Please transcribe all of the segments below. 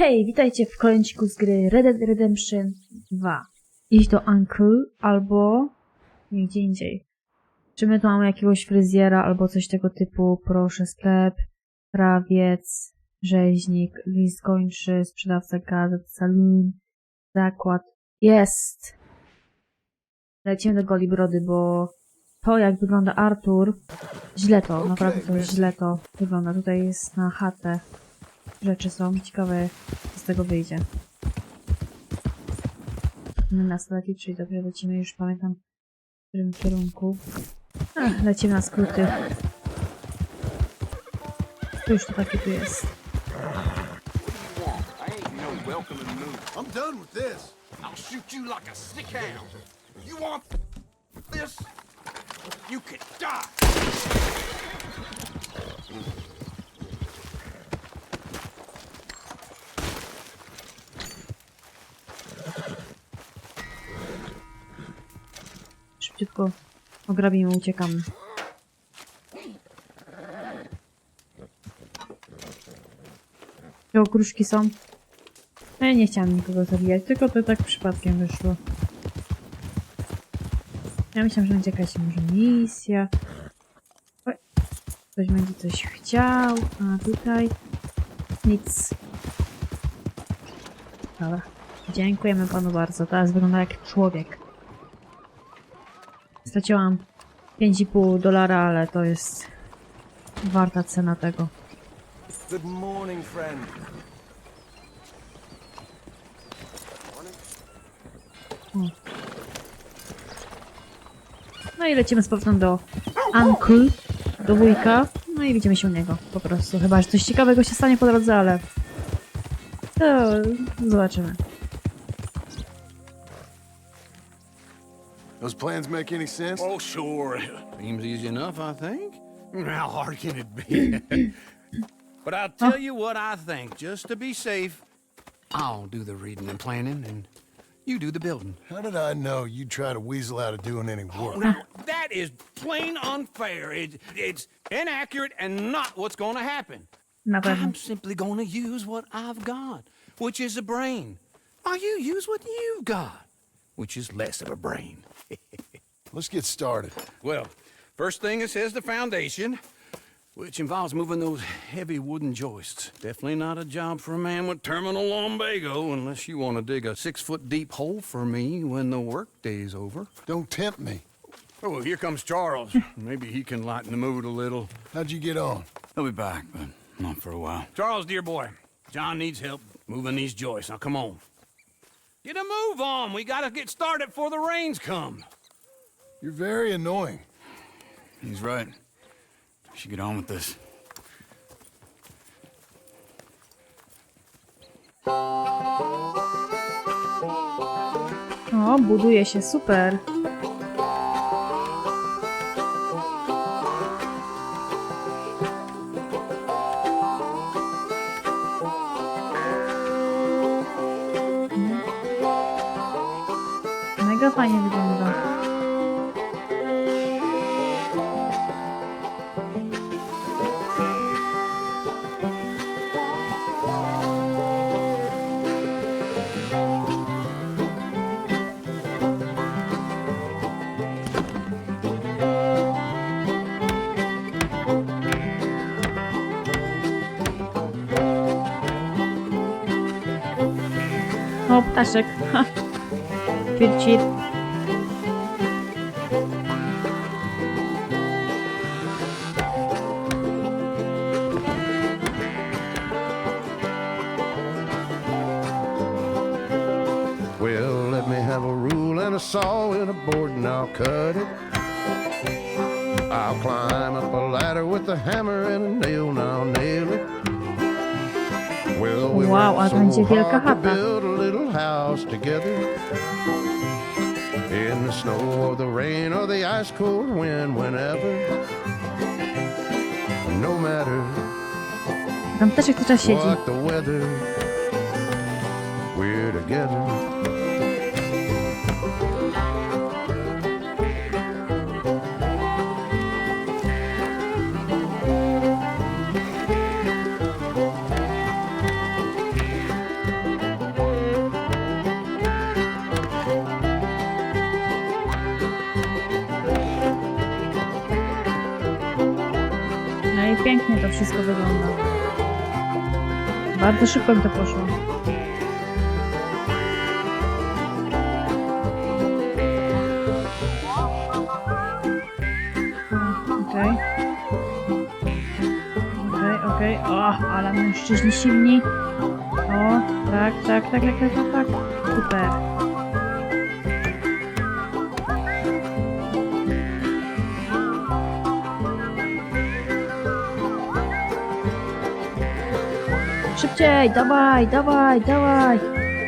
Hej, witajcie w kolejniku z gry Red Dead Redemption 2. Iść do Uncle albo nie gdzie indziej. Czy my tu mamy jakiegoś fryzjera albo coś tego typu? Proszę, sklep, krawiec, rzeźnik, list kończy, sprzedawca gazet, saloon, zakład. Jest! Lecimy do Goli Brody, bo to jak wygląda Artur, źle to, naprawdę to źle to wygląda. Tutaj jest na chatę rzeczy są. Ciekawe, co z tego wyjdzie. My nastolatki, czyli dobrze lecimy, już pamiętam w którym kierunku. Ach, lecimy na skróty. Już to taki tu jest. I'm done with this. I'll shoot you like a sick hound. You want this? You can die. Szybciutko ograbimy, uciekamy. Gdzie okruszki są? No ja nie chciałam nikogo zabijać, tylko to tak przypadkiem wyszło. Ja myślałam, że będzie jakaś może misja. Oj, ktoś będzie coś chciał, a tutaj nic. Dobra. Dziękujemy panu bardzo. Teraz wygląda jak człowiek. Straciłam 5,5 dolara, ale to jest warta cena tego. Good morning, friend. No i lecimy z powrotem do Uncle, do wujka. No i widzimy się u niego po prostu. Chyba, że coś ciekawego się stanie po drodze, ale to zobaczymy. Those plans make any sense? Oh, sure. Seems easy enough, I think. How hard can it be? but I'll tell you what I think. Just to be safe, I'll do the reading and planning, and you do the building. How did I know you'd try to weasel out of doing any work? Oh, now, that is plain unfair. It, it's inaccurate and not what's going to happen. Na pewno. I'm simply going to use what I've got, which is a brain. While you use what you've got, which is less of a brain. Let's get started. Well, first thing it says the foundation, which involves moving those heavy wooden joists. Definitely not a job for a man with terminal lumbago unless you want to dig a six foot deep hole for me when the workday's over. Don't tempt me. Oh, well, here comes Charles. Maybe he can lighten the mood a little. How'd you get on? He'll be back, but not for a while. Charles, dear boy, John needs help moving these joists. Now, come on. Get a move on. We gotta get started before the rains come. You're very annoying. He's right. We should get on with this. O, buduje się, super. Mega fajnie wygląda. Ptaszek. Ha. Well, let me have a rule and a saw and a board and I'll cut it. I'll climb up a ladder with a hammer and a nail and I'll nail it. Wow, a będzie wielka to chata. In the snow or the rain or the ice cold wind, whenever. No matter Tam ptaszek cały czas siedzi. what the weather, we're together. Pięknie to wszystko wygląda. Bardzo szybko mi to poszło. Okej. Okej, okej. O, ale mężczyźni silni. O, tak, tak, tak, tak, tak, tak, tak. Super. Szybciej, dawaj, dawaj, dawaj.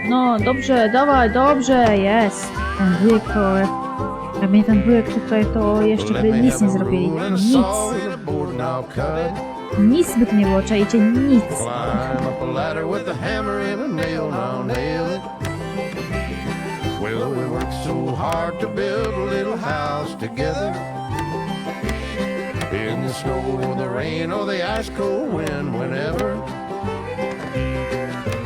No, dobrze, dawaj, dobrze, jest. Ten wujek to... Jak mnie ten wujek tutaj, to jeszcze by nic nie zrobili. Nic. Nic by tu nie było, czajcie, nic. Well, we worked so hard to build a little house together. In the snow, or the rain, or the ice cold wind, whenever.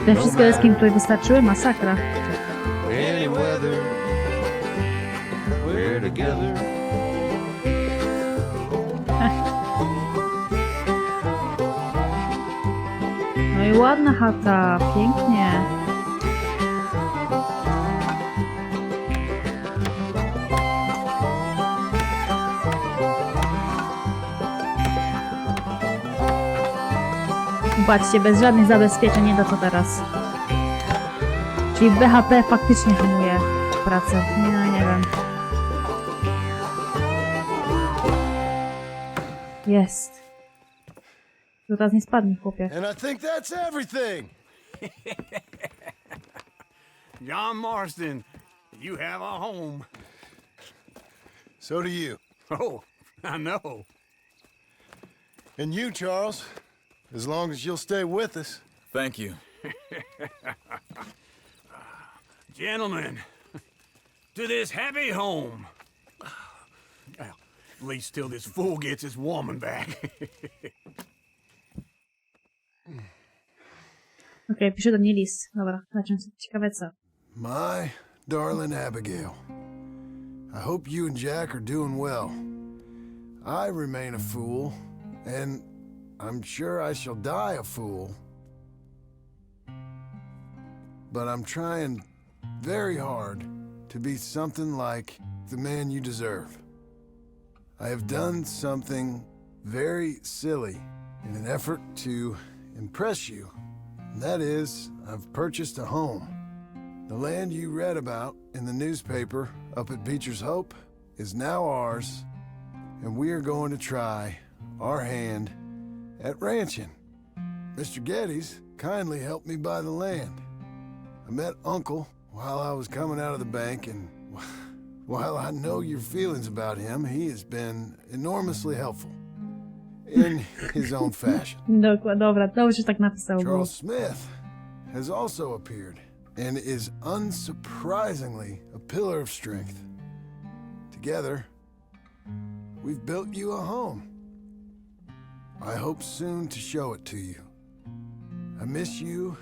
Te wszystkie deski mi tutaj wystarczyły, masakra. Any weather, we're together. No i ładna chata, pięknie. Patrzcie, bez żadnych zabezpieczeń nie da co teraz. Czyli BHP faktycznie hamuje pracę. Nie, nie wiem. Jest. To teraz nie spadnie, chłopie. And I think that's everything. John Marston, you have a home. So do you. Oh, I know. And you, Charles. As long as you'll stay with us. Thank you. Gentlemen, to this happy home. Well, at least till this fool gets his woman back. Okej, pisze do mnie list. Dobra, zobaczymy co ciekawe co. My darling Abigail, I hope you and Jack are doing well. I remain a fool, and I'm sure I shall die a fool. But I'm trying very hard to be something like the man you deserve. I have done something very silly in an effort to impress you. That is, I've purchased a home. The land you read about in the newspaper up at Beecher's Hope is now ours, and we are going to try our hand at ranching. Mr. Geddes kindly helped me buy the land. I met Uncle while I was coming out of the bank, and while I know your feelings about him, he has been enormously helpful in his own fashion. Dobra, dobrze tak napisał. Charles Smith has also appeared and is unsurprisingly a pillar of strength. Together, we've built you a home. I hope soon to show it to you. I miss you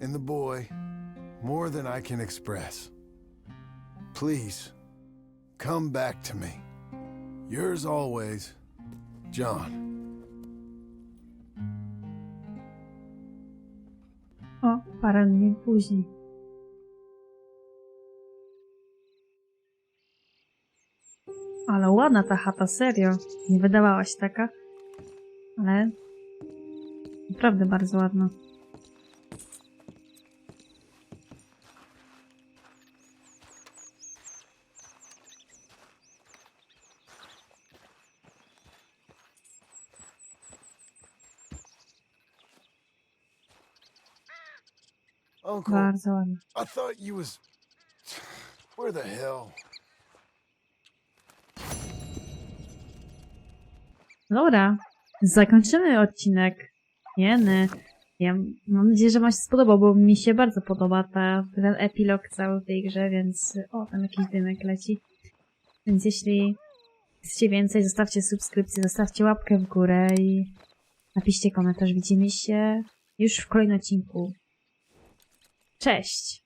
and the boy more than I can express. Please, come back to me. Yours always, John. O, parę dni później. Ale ładna ta chata, serio. Nie wydawała taka. Ale... Naprawdę bardzo ładna. Uncle, Bardzo ładna. I thought you was. Where the hell? Dobra, zakończymy odcinek. Jeny. Ja mam nadzieję, że Wam się spodobał, bo mi się bardzo podoba ta, ten epilog cały w tej grze, więc... O, tam jakiś dymek leci. Więc jeśli chcecie więcej, zostawcie subskrypcję, zostawcie łapkę w górę i napiszcie komentarz. Widzimy się już w kolejnym odcinku. Cześć!